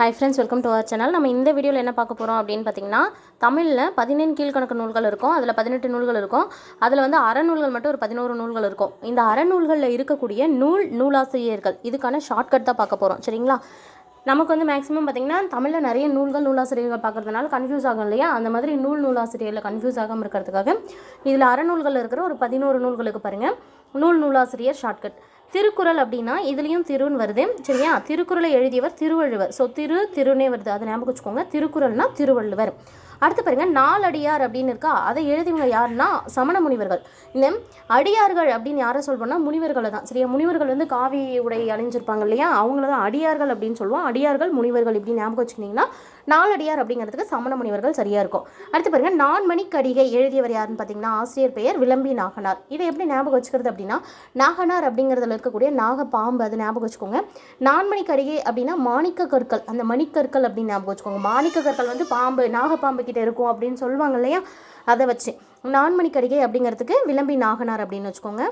Hi friends welcome to our channel நம்ம இந்த வீடியோவில் என்ன பார்க்க போகிறோம் அப்படின்னு பார்த்தீங்கன்னா தமிழில் பதினேழு கீழ்கணக்கு நூல்கள் இருக்கும். அதில் பதினெட்டு நூல்கள் இருக்கும். அதில் வந்து அறநூல்கள் மட்டும் ஒரு பதினோரு நூல்கள் இருக்கும். இந்த அறநூல்களில் இருக்கக்கூடிய நூல் நூலாசிரியர்கள் இதுக்கான ஷார்ட்கட் தான் பார்க்க போகிறோம் சரிங்களா? நமக்கு வந்து மேக்ஸிமம் பார்த்திங்கன்னா தமிழில் நிறைய நூல்கள் நூலாசிரியர்கள் பார்க்குறதுனால கன்ஃபியூஸ் ஆகும் இல்லையா? அந்த மாதிரி நூல் நூலாசிரியரில் கன்ஃபியூஸ் ஆகாமல் இருக்கிறதுக்காக இதில் அறநூல்களில் இருக்கிற ஒரு பதினோரு நூல்களுக்கு பாருங்கள் நூல் நூலாசிரியர் ஷார்ட்கட் திருக்குறள் அப்படின்னா இதுலேயும் திருன்னு வருது. சரியா? திருக்குறளை எழுதியவர் திருவள்ளுவர். ஸோ திரு திருனே வருது. அதை ஞாபகம் வச்சுக்கோங்க. திருக்குறள்னா திருவள்ளுவர். அடுத்து பாருங்க நாலடியார் அப்படின்னு இருக்கா? அதை எழுதியவங்க யாருன்னா சமண முனிவர்கள். இந்த அடியார்கள் அப்படின்னு யாரை சொல்வோம்னா முனிவர்களை தான். சரியா? முனிவர்கள் வந்து காவி உடை அணிஞ்சிருப்பாங்க இல்லையா? அவங்கள தான் அடியார்கள் அப்படின்னு சொல்லுவோம். அடியார்கள் முனிவர்கள் இப்படி ஞாபகம் வச்சுக்கிட்டிங்கன்னா நாலடியார் அப்படிங்கிறதுக்கு சமண முனிவர்கள் சரியாக இருக்கும். அடுத்து பாருங்க நான்மணி கடிகை எழுதியவர் யாருன்னு பார்த்தீங்கன்னா ஆசிரியர் பெயர் விளம்பி நாகனார். இதை எப்படி ஞாபகம் வச்சுக்கிறது அப்படின்னா நாகனார் அப்படிங்கிறதுல இருக்கக்கூடிய நாக பாம்பு அது ஞாபகம் வச்சுக்கோங்க. நான்மணி கடிகை அப்படின்னா மாணிக்க கற்கள். அந்த மணிக்கற்கள் அப்படின்னு ஞாபகம் வச்சுக்கோங்க. மாணிக்க கற்கள் வந்து பாம்பு நாகப்பாம்பு நம்மக்கிட்ட இருக்கும் அப்படின்னு சொல்லுவாங்க இல்லையா? அதை வச்சு. நான்மணி கடிகை அப்படிங்கிறதுக்கு விளம்பி நாகனார் அப்படின்னு வச்சுக்கோங்க.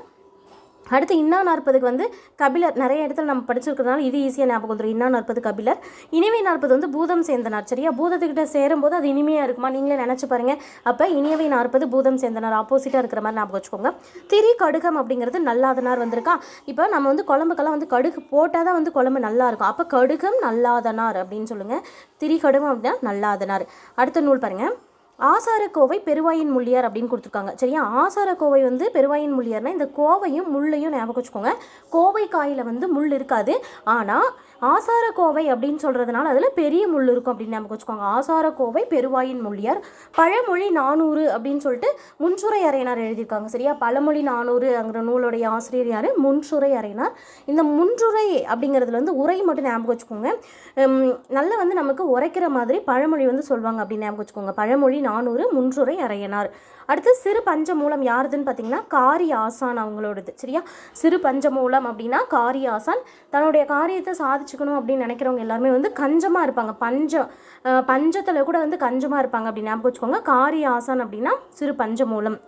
அடுத்து இன்னா நாற்பதுக்கு வந்து கபிலர். நிறைய இடத்துல நம்ம படிச்சிருக்கிறதுனால இது ஈஸியாக ஞாபகம் வந்துடும் இன்னா நாற்பது கபிலர். இனிமை நாற்பது வந்து பூதம் சேர்ந்தனார். சரியா? பூதத்துக்கிட்ட சேரும்போது அது இனிமையாக இருக்குமா? நீங்களே நினச்சி பாருங்க. அப்போ இனியவை நாற்பது பூதம் சேர்ந்தனார். ஆப்போசிட்டாக இருக்கிற மாதிரி ஞாபகம் வச்சுக்கோங்க. திரி கடுகம் அப்படிங்கிறது நல்லாதனார் வந்திருக்கா? இப்போ நம்ம வந்து குழம்புக்கெல்லாம் வந்து கடுகு போட்டால் தான் வந்து குழம்பு நல்லா இருக்கும். அப்போ கடுகம் நல்லாதனார் அப்படின்னு சொல்லுங்கள் திரி கடுகம் அப்படின்னா நல்லாதனார். அடுத்த நூல் பாருங்கள் ஆசாரக்கோவை பெருவாயின் முள்ளியார் அப்படின்னு கொடுத்துருக்காங்க. சரியா? ஆசாரக்கோவை வந்து பெருவாயின் முள்ளியார்னா இந்த கோவையும் முள்ளையும் ஞாபகம் வச்சுக்கோங்க. கோவை காயில் வந்து முள் இருக்காது. ஆனால் ஆசாரக்கோவை அப்படின்னு சொல்கிறதுனால அதில் பெரிய முள் இருக்கும் அப்படின்னு ஞாபகம் வச்சுக்கோங்க. ஆசாரக்கோவை பெருவாயின் முள்ளியார். பழமொழி நானூறு அப்படின்னு சொல்லிட்டு முன்சுரை அறையினார் எழுதியிருக்காங்க. சரியா? பழமொழி நானூறு அங்கிற நூலுடைய ஆசிரியர் யார்? முன்சுரை அறையினார். இந்த முன்றுரை அப்படிங்கிறதுல வந்து உரை மட்டும் ஞாபகம் வச்சுக்கோங்க. நல்லா வந்து நமக்கு உரைக்கிற மாதிரி பழமொழி வந்து சொல்லுவாங்க அப்படின்னு ஞாபகம் வச்சுக்கோங்க. பழமொழி நானூறு முன்றுரை அறையனார். அடுத்து சிறு பஞ்சமூலம் யாருதுன்னு பார்த்தீங்கன்னா காரி ஆசான் அவங்களோடது சரியா? சிறு பஞ்சமூலம் அப்படின்னா காரி ஆசான். தன்னுடைய காரியத்தை சாதிச்சுக்கணும் அப்படின்னு நினைக்கிறவங்க எல்லாருமே வந்து கஞ்சமாக இருப்பாங்க. பஞ்சம் பஞ்சத்தில் கூட வந்து கஞ்சமாக இருப்பாங்க அப்படின்னு ஞாபகம் வச்சுக்கோங்க. காரி ஆசான் அப்படின்னா சிறு பஞ்சமூலம்.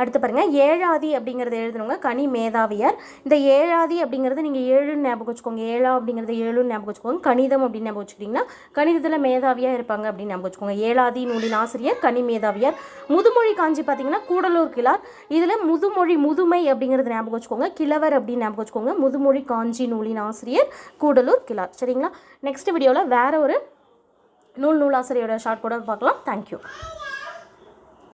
அடுத்து பாருங்கள் ஏழாதி அப்படிங்கிறத எழுதுனவங்க கனி மேதாவியார். இந்த ஏழாதி அப்படிங்கிறது நீங்கள் ஏழுன்னு ஞாபகம் வச்சுக்கோங்க. ஏழா அப்படிங்கிறது ஏழுன்னு ஞாபகம் வச்சுக்கோங்க. கணிதம் அப்படின்னு ஞாபகம் வச்சுக்கிட்டிங்கன்னா கணிதத்தில் மேதாவியாக இருப்பாங்க அப்படின்னு ஞாபகம் வச்சுக்கோங்க. ஏழாதி நூலின் ஆசிரியர் கனி மேதாவியார். முதுமொழி காஞ்சி பார்த்தீங்கன்னா கூடலூர் கிளார் இதில் முதுமொழி முதுமை அப்படிங்கிறது ஞாபகம் வச்சுக்கோங்க. கிழவர் அப்படின்னு ஞாபகம் வச்சுக்கோங்க. முதுமொழி காஞ்சி நூலின் ஆசிரியர் கூடலூர் கிளார் சரிங்களா? நெக்ஸ்ட் வீடியோவில் வேறு ஒரு நூல் நூலாசிரியரோட ஷார்ட் கூட பார்க்கலாம். தேங்க்யூ